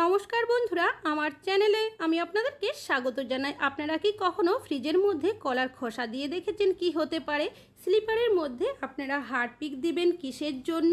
নমস্কার বন্ধুরা, আমার চ্যানেলে আমি আপনাদেরকে স্বাগত জানাই। আপনারা কি কখনো ফ্রিজের মধ্যে কলার খোসা দিয়ে দেখেছেন কি হতে পারে? স্লিপারের মধ্যে আপনারা হারপিক দিবেন কিসের জন্য?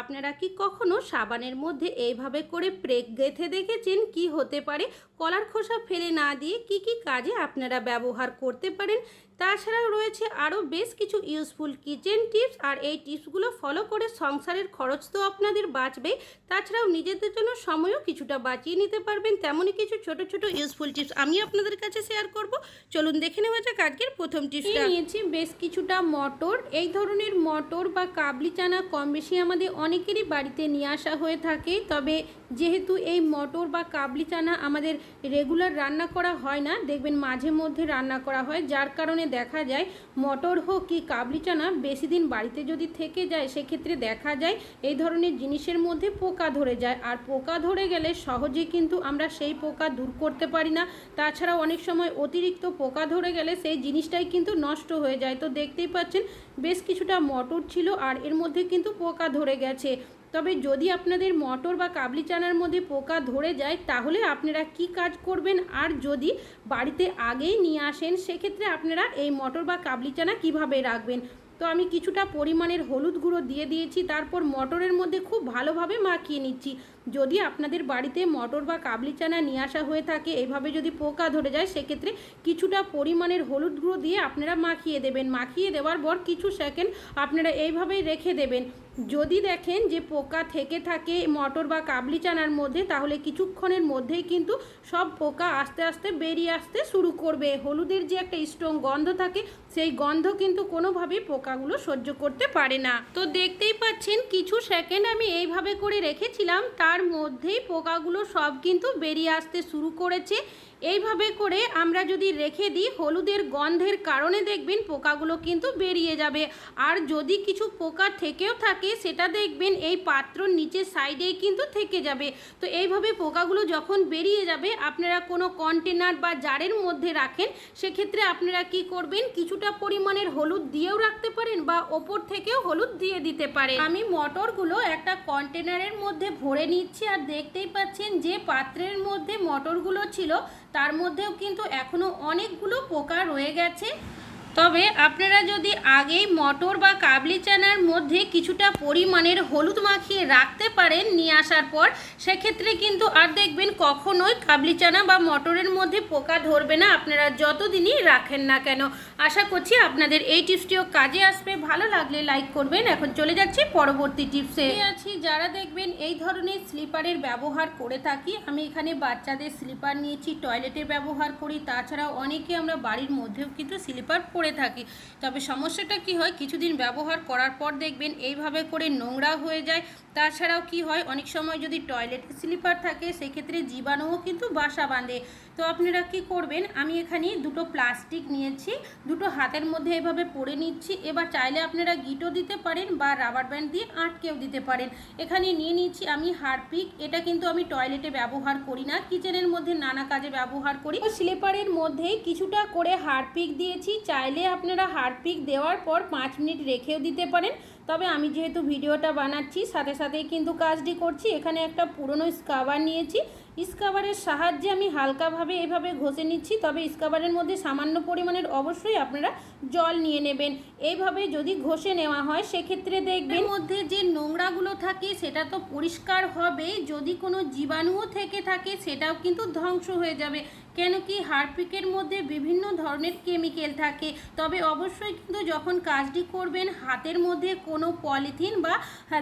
আপনারা কি কখনো সাবানের মধ্যে এইভাবে করে প্রেক গেঁথে দেখেছেন কি হতে পারে? কলার খোসা ফেলে না দিয়ে কি কি কাজে আপনারা ব্যবহার করতে পারেন? তাছাড়াও রয়েছে আরও বেশ কিছু ইউজফুল কিচেন টিপস আর এই টিপসগুলো ফলো করে সংসারের খরচ তো আপনাদের বাঁচবেই তাছাড়াও নিজেদের জন্য সময়ও কিছুটা বাঁচিয়ে নিতে পারবেন। তেমনই কিছু ছোট ছোট ইউজফুল টিপস আমি আপনাদের কাছে শেয়ার করব। চলুন দেখে নেওয়া যাক আজকের প্রথম টিপসটা নিয়েছি বেশ কিছুটা মটর। এই ধরনের মটর বা কাবলি চানা কম বেশি আমাদের অনেকেরই বাড়িতে নিয়ে আসা হয়ে থাকে। তবে যেহেতু এই মটর বা কাবলি চানা আমাদের রেগুলার রান্না করা হয় না, দেখবেন মাঝে মধ্যে রান্না করা হয়, যার কারণে দেখা যায় মটর হোক কি কাবলি চানা বেশি দিন বাড়িতে যদি থেকে যায়, সেক্ষেত্রে দেখা যায় এই ধরনের জিনিসের মধ্যে পোকা ধরে যায়। আর পোকা ধরে গেলে সহজে কিন্তু আমরা সেই পোকা দূর করতে পারি না। তাছাড়াও অনেক সময় অতিরিক্ত পোকা ধরে গেলে সেই জিনিসটাই কিন্তু নষ্ট হয়ে যায়। তো দেখতেই পাচ্ছেন, বেশ কিছুটা মটর ছিল আর এর মধ্যে কিন্তু পোকা ধরে গেছে। তবে যদি আপনাদের মটর বা কাবলি চানার মধ্যে পোকা ধরে যায়, তাহলে আপনারা কি কাজ করবেন? আর যদি বাড়িতে আগেই নিয়ে আসেন, সেক্ষেত্রে আপনারা এই মটর বা কাবলি চানা কীভাবে রাখবেন? তো আমি কিছুটা পরিমাণের হলুদ গুঁড়ো দিয়ে দিয়েছি, তারপর মটরের মধ্যে খুব ভালোভাবে মাখিয়ে নিচ্ছি। যদি আপনাদের বাড়িতে মটর বা কাবলি চানা নিয়ে আসা হয়ে থাকে, এভাবে যদি পোকা ধরে যায়, সেক্ষেত্রে কিছুটা পরিমাণের হলুদ গুঁড়ো দিয়ে আপনারা মাখিয়ে দেবেন। মাখিয়ে দেওয়ার পর কিছু সেকেন্ড আপনারা এইভাবেই রেখে দেবেন। যদি দেখেন যে পোকা থেকে থাকে মটর বা কাবলি চানার মধ্যে, তাহলে কিছুক্ষণের মধ্যেই কিন্তু সব পোকা আস্তে আস্তে বেরিয়ে আসতে শুরু করবে। হলুদের যে একটা স্ট্রং গন্ধ থাকে, সেই গন্ধ কিন্তু কোনোভাবেই পোকাগুলো সহ্য করতে পারে না। তো দেখতেই পাচ্ছেন, কিছু সেকেন্ড আমি এইভাবে করে রেখেছিলাম, তার মধ্যেই পোকাগুলো সব কিন্তু বেরিয়ে আসতে শুরু করেছে। এইভাবে করে আমরা যদি রেখে দিই, হলুদের গন্ধের কারণে দেখবেন পোকাগুলো কিন্তু বেরিয়ে যাবে। আর যদি কিছু পোকা থেকেও থাকে, সেটা দেখবেন এই পাত্রর নিচের সাইডেই কিন্তু থেকে যাবে। তো এইভাবে পোকাগুলো যখন বেরিয়ে যাবে, আপনারা কোনো কন্টেনার বা জারের মধ্যে রাখেন, সেক্ষেত্রে আপনারা কি করবেন, কিছুটা পরিমাণের হলুদ দিয়েও রাখতে পারেন বা ওপর থেকেও হলুদ দিয়ে দিতে পারেন। আমি মটরগুলো একটা কন্টেনারের মধ্যে ভরে নিচ্ছি, আর দেখতেই পাচ্ছেন যে পাত্রের মধ্যে মটরগুলো ছিল তার মধ্যেও কিন্তু এখনও অনেকগুলো পোকা রয়ে গেছে। তবে আপনারা যদি আগেই মটর বা কাবলি চানার মধ্যে কিছুটা পরিমাণের হলুদ মাখিয়ে রাখতে পারেন নিয়ে আসার পর, সেক্ষেত্রে কিন্তু আর দেখবেন কখনোই কাবলি চানা বা মটরের মধ্যে পোকা ধরবে না, আপনারা যতদিনই রাখেন না কেন। আশা করছি আপনাদের এই টিপসটিও কাজে আসবে। ভালো লাগলে লাইক করবেন। এখন চলে যাচ্ছি পরবর্তী টিপসে। আছি। যারা দেখবেন এই ধরনের স্লিপারের ব্যবহার করে থাকি, আমি এখানে বাচ্চাদের স্লিপার নিয়েছি, টয়লেটের ব্যবহার করি, তাছাড়াও অনেকে আমরা বাড়ির মধ্যেও কিন্তু স্লিপার পরে থাকি। তবে সমস্যাটা কি হয়, কিছুদিন ব্যবহার করার পর দেখবেন এইভাবে করে নোংরা হয়ে যায়। তাছাড়াও কি হয়, অনেক সময় যদি টয়লেট স্লিপার থাকে, সেক্ষেত্রে জীবাণুও কিন্তু বাসা বাঁধে। তো আপনারা কি করবেন, আমি এখানে দুটো প্লাস্টিক নিয়েছি, দুটো হাতের মধ্যে এভাবে পরে নিচ্ছি। এবার চাইলে আপনারা গিটও দিতে পারেন বা রাবার ব্যান্ড দিয়ে আটকেও দিতে পারেন। এখানে নিয়ে নিচ্ছি আমি হারপিক, এটা কিন্তু আমি টয়লেটে ব্যবহার করি না, কিচেনের মধ্যে নানা কাজে ব্যবহার করি। স্লিপারের মধ্যেই কিছুটা করে হারপিক দিয়েছি, চাইলে আপনারা হারপিক দেওয়ার পর পাঁচ মিনিট রেখেও দিতে পারেন। তবে আমি যেহেতু ভিডিওটা বানাচ্ছি, সাথে সাথেই কিন্তু কাজটি করছি। এখানে একটা পুরনো স্কাবার নিয়েছি। স্কাবারের সাহায্যে আমি হালকাভাবে এভাবে ঘষে নিচ্ছি, তবে স্কাবারের মধ্যে সামান্য পরিমাণের অবশ্যই আপনারা জল নিয়ে নেবেন। এইভাবে যদি ঘষে নেওয়া হয়, সেক্ষেত্রে দেখবেন মধ্যে যে নোংরাগুলো থাকে, সেটা তো পরিষ্কার হবে যদি কোনো জীবাণুও থেকে থাকে, সেটাও কিন্তু ধ্বংস হয়ে যাবে। কেন কি হারপিকের মধ্যে বিভিন্ন ধরনের কেমিক্যাল থাকে? তবে অবশ্যই কিন্তু যখন কাজটি করবেন, হাতের মধ্যে কোনো পলিথিন বা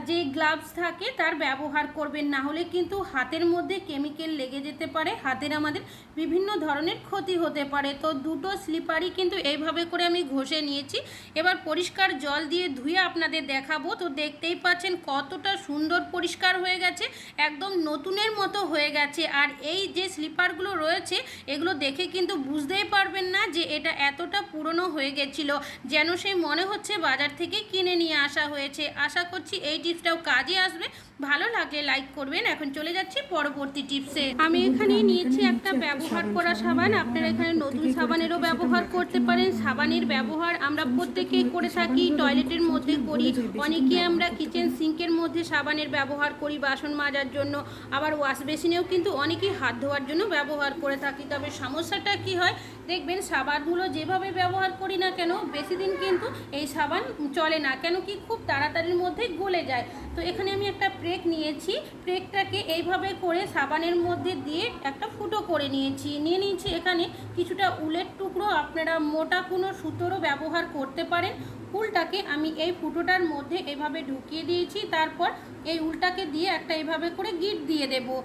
যে গ্লাভস থাকে তার ব্যবহার করবেন। না হলে কিন্তু হাতের মধ্যে কেমিক্যাল লেগে যেতে পারে। হাতের আমাদের বিভিন্ন ধরনের ক্ষতি হতে পারে। তো দুটো স্লিপারই কিন্তু এইভাবে করে আমি ঘষে নিয়েছি। এবার পরিষ্কার জল দিয়ে ধুয়ে আপনাদের দেখাবো। তো দেখতেই পাচ্ছেন কতটা সুন্দর পরিষ্কার হয়ে গেছে। একদম নতুনের মতো হয়ে গেছে। আর এই যে স্লিপারগুলো রয়েছে এগুলো দেখে কিন্তু বুঝতেই পারবেন না এটা এতটা পুরনো হয়ে গেছিল যেন সে মনে হচ্ছে বাজার থেকে কিনে নিয়ে আসা হয়েছে। আশা করছি এই টিপসটাও কাজে আসবে। ভালো লাগলে লাইক করবেন। এখন চলে যাচ্ছি পরবর্তী টিপসে। আমি এখানে নিয়েছি একটা ব্যবহার করা সাবান। আপনারা এখানে নতুন সাবানেরও ব্যবহার করতে পারেন। সাবানের ব্যবহার আমরা প্রত্যেকেই করে থাকি, টয়লেটের মধ্যে করি। অনেকে আমরা কিচেন সিঙ্কের মধ্যে সাবানের ব্যবহার করি বাসন মাজার জন্য। আবার ওয়াশ বেসিনেও কিন্তু অনেকেই হাত ধোয়ার জন্য ব্যবহার করে থাকি। তবে সমস্যাটা কি হয়? দেখবেন সাবানগুলো যেভাবে ব্যবহার করি না কেন, বেশি দিন কিন্তু এই সাবান চলে না। কেন কি খুব তাড়াতাড়ির মধ্যে গলে যায়। তো এখানে আমি একটা প্রেক নিয়েছি। প্রেকটাকে এইভাবে করে সাবানের মধ্যে দিয়ে একটা ফুটো করে নিয়েছি। নিয়ে নিয়েছি এখানে কিছুটা উলের টুকরো। আপনারা মোটা কোনো সুতোরও ব্যবহার করতে পারেন। উলটাকে আমি এই ফুটোটার মধ্যে এভাবে ঢুকিয়ে দিয়েছি। তারপর এই উলটাকে দিয়ে একটা এভাবে করে গিট দিয়ে দেবো।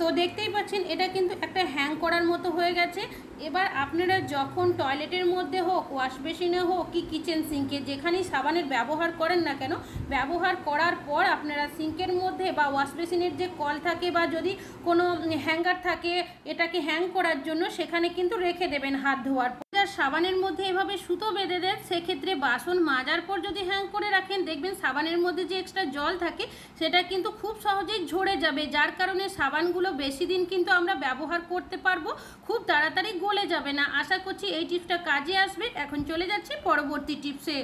তো দেখতেই পাচ্ছেন, এটা কিন্তু একটা হ্যাং করার মতো হয়ে গেছে। এবার আপনারা যখন টয়লেটের মধ্যে হোক, ওয়াশ বেসিনে হোক কি কিচেন সিঙ্কে, যেখানেই সাবানের ব্যবহার করেন না কেন, ব্যবহার করার পর আপনারা সিঙ্কের মধ্যে বা ওয়াশ বেসিনের যে কল থাকে বা যদি কোনো হ্যাঙ্গার থাকে, এটাকে হ্যাং করার জন্য সেখানে কিন্তু রেখে দেবেন হাত ধোয়ার পর। সাবানের মধ্যে এভাবে সুতো বেঁধে দেন, সেক্ষেত্রে বাসন মাজার পর যদি হ্যাং করে রাখেন, দেখবেন সাবানের মধ্যে যে এক্সট্রা জল থাকে, সেটা কিন্তু খুব সহজেই ঝরে যাবে, যার কারণে সাবানগুলো বেশি দিন কিন্তু আমরা ব্যবহার করতে পারব, খুব তাড়াতাড়ি গলে যাবে না। আশা করছি এই টিপসটা কাজে আসবে। এখন চলে যাচ্ছি পরবর্তী টিপসে।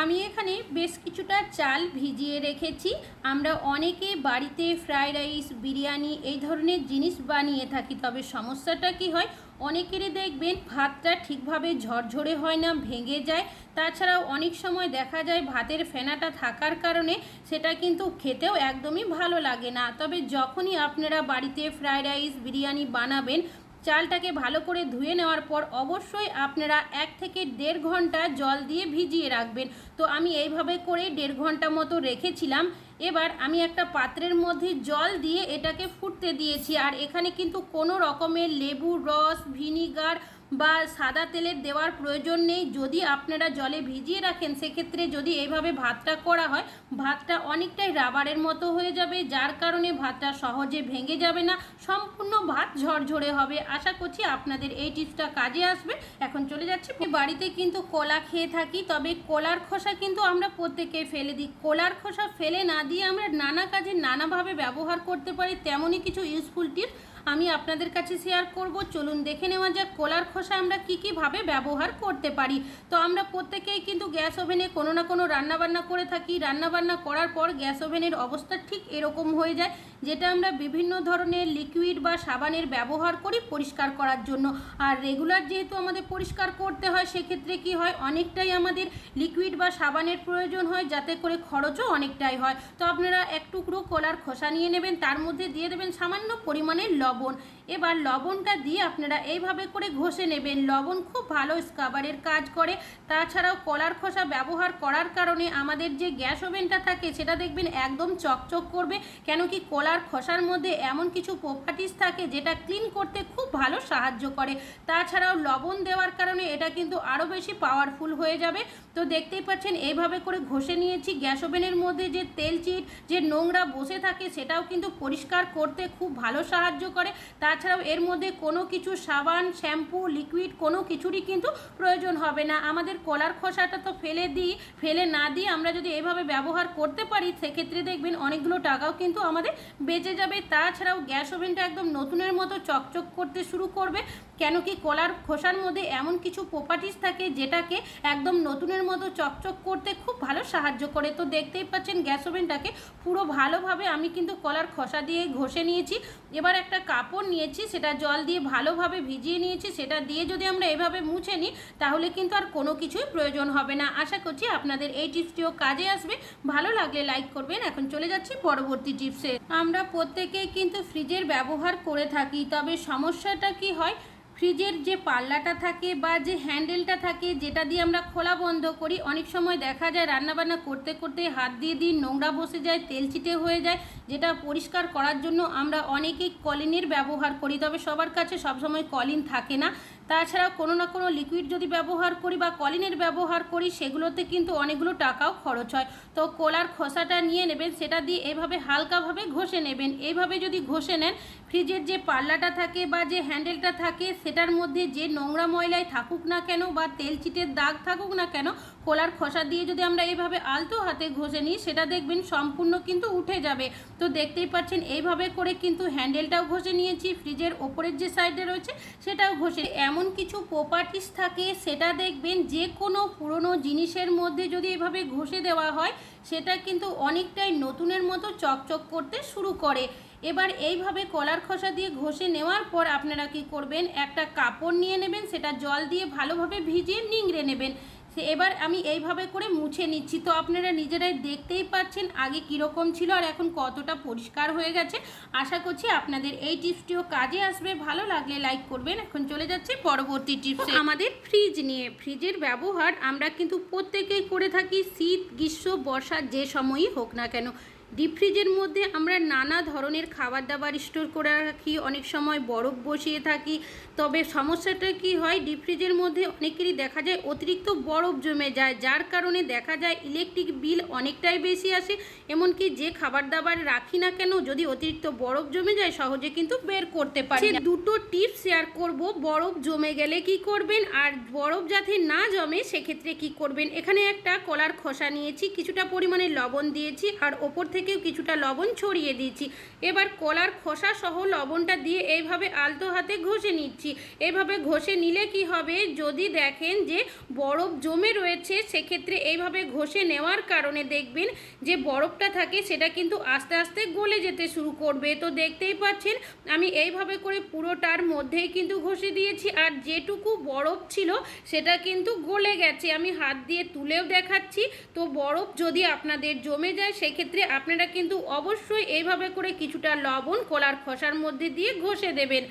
আমি এখানে বেশ কিছুটা চাল ভিজিয়ে রেখেছি। আমরা অনেকে বাড়িতে ফ্রাইড রাইস, বিরিয়ানি এই ধরনের জিনিস বানিয়ে থাকি, তবে সমস্যাটা কি হয়? অনেকেরই দেখবেন ভাতটা ঠিকভাবে ঝরঝরে হয় না, ভেঙে যায়। তাছাড়াও অনেক সময় দেখা যায় ভাতের ফেনাটা থাকার কারণে সেটা কিন্তু খেতেও একদমই ভালো লাগে না। তবে যখনই আপনারা বাড়িতে ফ্রাইড রাইস, বিরিয়ানি বানাবেন চালটাকে ভালো করে ধুয়ে নেওয়ার পর অবশ্যই আপনারা এক থেকে দেড় ঘণ্টা জল দিয়ে ভিজিয়ে রাখবেন। তো আমি এইভাবে করে দেড় ঘণ্টা মতো রেখেছিলাম। এবার আমি একটা পাত্রের মধ্যে জল দিয়ে এটাকে ফুটতে দিয়েছি। আর এখানে কিন্তু কোনো রকমের লেবুর রস, ভিনিগার বা সাদা তেলের দেওয়ার প্রয়োজন নেই। যদি আপনারা জলে ভিজিয়ে রাখেন, সেক্ষেত্রে যদি এইভাবে ভাতটা করা হয়, ভাতটা অনেকটাই রাবারের মতো হয়ে যাবে, যার কারণে ভাতটা সহজে ভেঙে যাবে না, সম্পূর্ণ ভাত ঝরঝরে হবে। আশা করছি আপনাদের এই টিপসটা কাজে আসবে। এখন চলে যাচ্ছি। বাড়িতে কিন্তু কলা খেয়ে থাকি, তবে কলার খোসা কিন্তু আমরা প্রত্যেকেই ফেলে দিই। কলার খোসা ফেলে না দিয়ে আমরা নানা কাজে নানাভাবে ব্যবহার করতে পারি, তেমনই কিছু ইউজফুল টিপস আমি আপনাদের কাছে শেয়ার করব। চলুন দেখে নেওয়া যাক, কলার খোসা আমরা কী কীভাবে ব্যবহার করতে পারি। তো আমরা প্রত্যেকেই কিন্তু গ্যাস ওভেনে কোনো না কোনো রান্নাবান্না করে থাকি। রান্নাবান্না করার পর গ্যাস ওভেনের অবস্থা ঠিক এরকম হয়ে যায় যেটা আমরা বিভিন্ন ধরনের লিকুইড বা সাবানের ব্যবহার করি পরিষ্কার করার জন্য। আর রেগুলার যেহেতু আমাদের পরিষ্কার করতে হয়, সেক্ষেত্রে কি হয়? অনেকটাই আমাদের লিকুইড বা সাবানের প্রয়োজন হয়, যাতে করে খরচও অনেকটাই হয়। তো আপনারা এক টুকরো কলার খোসা নিয়ে নেবেন, তার মধ্যে দিয়ে দেবেন সামান্য পরিমাণের লবণ। এবার লবণটা দিয়ে আপনারা এইভাবে করে ঘষে নেবেন। লবণ খুব ভালো স্কাবারের কাজ করে। তাছাড়াও কলার খোসা ব্যবহার করার কারণে আমাদের যে গ্যাস ওভেনটা থাকে, সেটা দেখবেন একদম চকচক করবে। কেন কি কলার খোসার মধ্যে এমন কিছু প্রপার্টিস থাকে, যেটা ক্লিন করতে খুব ভালো সাহায্য করে। তাছাড়াও লবণ দেওয়ার কারণে এটা কিন্তু আরও বেশি পাওয়ারফুল হয়ে যাবে। তো দেখতেই পাচ্ছেন এইভাবে করে ঘষে নিয়েছি। গ্যাস ওভেনের মধ্যে যে তেল চিট, যে নোংরা বসে থাকে, সেটাও কিন্তু পরিষ্কার করতে খুব ভালো সাহায্য করে। তাছাড়াও এর মধ্যে কোনো কিছু সাবান, শ্যাম্পু, লিকুইড, কোনো কিছুরই কিন্তু প্রয়োজন হবে না। আমাদের কলার খোসাটা তো ফেলে দিই, ফেলে না দিয়ে আমরা যদি এভাবে ব্যবহার করতে পারি, সেক্ষেত্রে দেখবেন অনেকগুলো টাকাও কিন্তু আমাদের বেঁচে যাবে। তাছাড়াও গ্যাস ওভেনটা একদম নতুনের মতো চকচক করতে শুরু করবে। কেন কি কলার খোসার মধ্যে এমন কিছু প্রপার্টিস থাকে যেটাকে একদম নতুনের মতো চকচক করতে খুব ভালো সাহায্য করে? তো দেখতেই পাচ্ছেন গ্যাস ওভেনটাকে পুরো ভালোভাবে আমি কিন্তু কলার খোসা দিয়ে ঘষে নিয়েছি। এবার একটা কাপড় নিয়েছি, সেটা জল দিয়ে ভালোভাবে ভিজিয়ে নিয়েছি, সেটা দিয়ে যদি আমরা এভাবে মুছে নিই, তাহলে কিন্তু আর কোনো কিছুই প্রয়োজন হবে না। আশা করছি আপনাদের এই টিপসটিও কাজে আসবে। ভালো লাগলে লাইক করবেন। এখন চলে যাচ্ছি পরবর্তী টিপসে। আমরা প্রত্যেকেই কিন্তু ফ্রিজের ব্যবহার করে থাকি, তবে সমস্যাটা কি হয়? ফ্রিজের যে পাল্লাটা থাকে বা যে হ্যান্ডেলটা থাকে, যেটা দিয়ে আমরা খোলা বন্ধ করি, অনেক সময় দেখা যায় রান্নাবান্না করতে করতে হাত দিয়ে দিয়ে নোংরা বসে যায়, তেল চিটে হয়ে যায়, যেটা পরিষ্কার করার জন্য আমরা অনেকেই কলিনের ব্যবহার করি। তবে সবার কাছে সবসময় কলিন থাকে না। তাছাড়া কোনো না কোনো লিকুইড যদি ব্যবহার করি বা কলিনের ব্যবহার করি, সেগুলোতে কিন্তু অনেকগুলো টাকাও খরচ হয়। তো কলার খোসাটা নিয়ে নেবেন, সেটা দিয়ে এভাবে হালকাভাবে ঘষে নেবেন। এইভাবে যদি ঘষে নেন, ফ্রিজের যে পাল্লাটা থাকে বা যে হ্যান্ডেলটা থাকে, সেটার মধ্যে যে নোংরা ময়লায় থাকুক না কেন বা তেল চিটের দাগ থাকুক না কেন, কলার খোসা দিয়ে যদি আমরা এইভাবে আলতো হাতে ঘষে নিই, সেটা দেখবেন সম্পূর্ণ কিন্তু উঠে যাবে। তো দেখতেই পাচ্ছেন, এইভাবে করে কিন্তু হ্যান্ডেলটাও ঘষে নিয়েছি, ফ্রিজের ওপরের যে সাইডে রয়েছে, সেটাও ঘষে এমন কিছু প্রপার্টিস থাকে, সেটা দেখবেন যে কোনো পুরনো জিনিসের মধ্যে যদি এভাবে ঘষে দেওয়া হয়, সেটা কিন্তু অনেকটাই নতুনের মতো চকচক করতে শুরু করে। এবার এইভাবে কলার খসা দিয়ে ঘষে নেওয়ার পর আপনারা কি করবেন? একটা কাপড় নিয়ে নেবেন, সেটা জল দিয়ে ভালোভাবে ভিজিয়ে নিংড়ে নেবেন। সে এবার আমি এইভাবে করে মুছে নিচ্ছি। তো আপনারা নিজেরাই দেখতেই পাচ্ছেন আগে কীরকম ছিল আর এখন কতটা পরিষ্কার হয়ে গেছে। আশা করছি আপনাদের এই টিপসটিও কাজে আসবে। ভালো লাগলে লাইক করবেন। এখন চলে যাচ্ছে পরবর্তী টিপস। আমাদের ফ্রিজ নিয়ে ফ্রিজের ব্যবহার আমরা কিন্তু প্রত্যেকেই করে থাকি শীত, গ্রীষ্ম, বর্ষা যে সময়ই হোক না কেন। ডিপ ফ্রিজের মধ্যে আমরা নানা ধরনের খাবার দাবার স্টোর করে রাখি, অনেক সময় বরফ বসিয়ে থাকি। তবে সমস্যাটা কি হয়? ডিপ ফ্রিজের মধ্যে অনেকেরই দেখা যায় অতিরিক্ত বরফ জমে যায়, যার কারণে দেখা যায় ইলেকট্রিক বিল অনেকটাই বেশি আসে। এমনকি যে খাবার দাবার রাখি না কেন, যদি অতিরিক্ত বরফ জমে যায়, সহজে কিন্তু বের করতে পারি দুটো টিপস শেয়ার করব। বরফ জমে গেলে কি করবেন? আর বরফ যাতে না জমে, সেক্ষেত্রে কি করবেন? এখানে একটা কলার খোসা নিয়েছি, কিছুটা পরিমাণে লবণ দিয়েছি, আর ওপর থেকেও কিছুটা লবণ ছড়িয়ে দিয়েছি এবার কলার খোসা সহ লবণটা দিয়ে এইভাবে আলতো হাতে ঘষে নিচ্ছি। এভাবে ঘষে নিলে কি হবে? যদি দেখেন যে বরফ জমে রয়েছে, সেক্ষেত্রে এইভাবে ঘষে নেওয়ার কারণে দেখবেন যে বরফটা থাকে, সেটা কিন্তু আস্তে আস্তে গলে যেতে শুরু করবে। তো দেখতেই পাচ্ছেন, আমি এইভাবে করে পুরোটার মধ্যেই কিন্তু ঘষে দিয়েছি। আর যেটুকু বরফ ছিল, সেটা কিন্তু গলে গেছে। আমি হাত দিয়ে তুলেও দেখাচ্ছি। তো বরফ যদি আপনাদের জমে যায়, সেক্ষেত্রে আপনারা কিন্তু অবশ্যই এইভাবে করে কিছুটা লবণ কলার খোসার মধ্যে দিয়ে ঘষে দেবেন।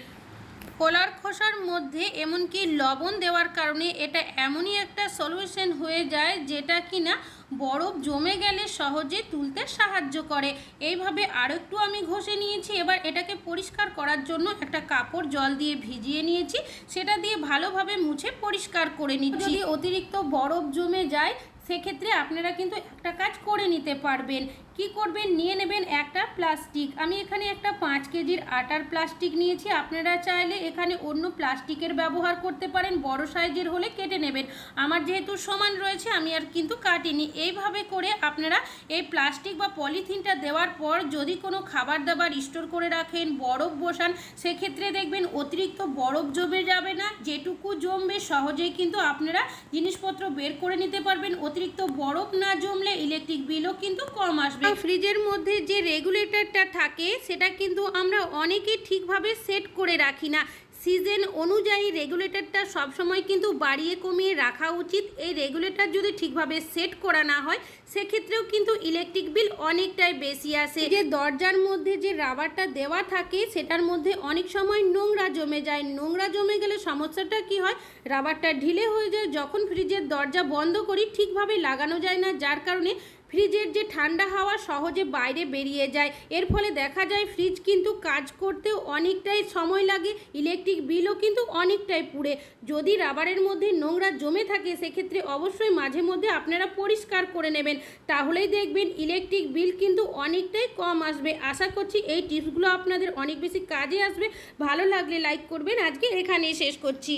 কলার খোসার মধ্যে এমনকি লবণ দেওয়ার কারণে এটা এমনই একটা সলিউশন হয়ে যায় যেটা কিনা বরফ জমে গেলে সহজে তুলতে সাহায্য করে। এইভাবে আরেকটু আমি ঘষে নিয়েছি, এবার এটাকে পরিষ্কার করার জন্য একটা কাপড় জল দিয়ে ভিজিয়ে নিয়েছি, সেটা দিয়ে ভালোভাবে মুছে পরিষ্কার করে নিচ্ছি। যদি অতিরিক্ত বরফ জমে যায়, সেক্ষেত্রে আপনারা কিন্তু একটা কাজ করে নিতে পারবেন। কি করবেন? নিয়ে নেবেন একটা প্লাস্টিক। আমি এখানে একটা পাঁচ কেজির আটার প্লাস্টিক নিয়েছি। আপনারা চাইলে এখানে অন্য প্লাস্টিকের ব্যবহার করতে পারেন। বড় সাইজের হলে কেটে নেবেন। আমার যেহেতু সমান রয়েছে, আমি আর কিন্তু কাটিনি। এইভাবে করে আপনারা এই প্লাস্টিক বা পলিথিনটা দেওয়ার পর যদি কোনো খাবার দাবার স্টোর করে রাখেন, বরফ বসান, সেক্ষেত্রে দেখবেন অতিরিক্ত বরফ জমে যাবে না। যেটুকু জমবে, সহজেই কিন্তু আপনারা জিনিসপত্র বের করে নিতে পারবেন। অতিরিক্ত বরফ না জমলে ইলেকট্রিক বিলও কিন্তু কম আসবে। ফ্রিজের মধ্যে যে রেগুলেটরটা থাকে সেটা কিন্তু আমরা অনেকেই ঠিকভাবে সেট করে রাখি না। সিজন অনুযায়ী রেগুলেটরটা সবসময় কিন্তু বাড়িয়ে কমিয়ে রাখা উচিত। এই রেগুলেটর যদি ঠিকভাবে সেট করা না হয় সেক্ষেত্রেও কিন্তু ইলেকট্রিক বিল অনেকটাই বেশি আসে। যে দরজার মধ্যে যে রাবারটা দেওয়া থাকে সেটার মধ্যে অনেক সময় নোংরা জমে যায়। নোংরা জমে গেলে সমস্যাটা কি হয়? রাবারটা ঢিলে হয়ে যায়। যখন ফ্রিজের দরজা বন্ধ করি ঠিকভাবে লাগানো যায় না। যার কারণে ফ্রিজের যে ঠান্ডা হাওয়া সহজে বাইরে বেরিয়ে যায়। এর ফলে দেখা যায় ফ্রিজ কিন্তু কাজ করতেও অনেকটাই সময় লাগে, ইলেকট্রিক বিলও কিন্তু অনেকটাই পুড়ে। যদি রাবারের মধ্যে নোংরা জমে থাকে, সেক্ষেত্রে অবশ্যই মাঝে মধ্যে আপনারা পরিষ্কার করে নেবেন। তাহলেই দেখবেন ইলেকট্রিক বিল কিন্তু অনেকটাই কম আসবে। আশা করছি এই টিপসগুলো আপনাদের অনেক বেশি কাজে আসবে। ভালো লাগলে লাইক করবেন। আজকে এখানেই শেষ করছি।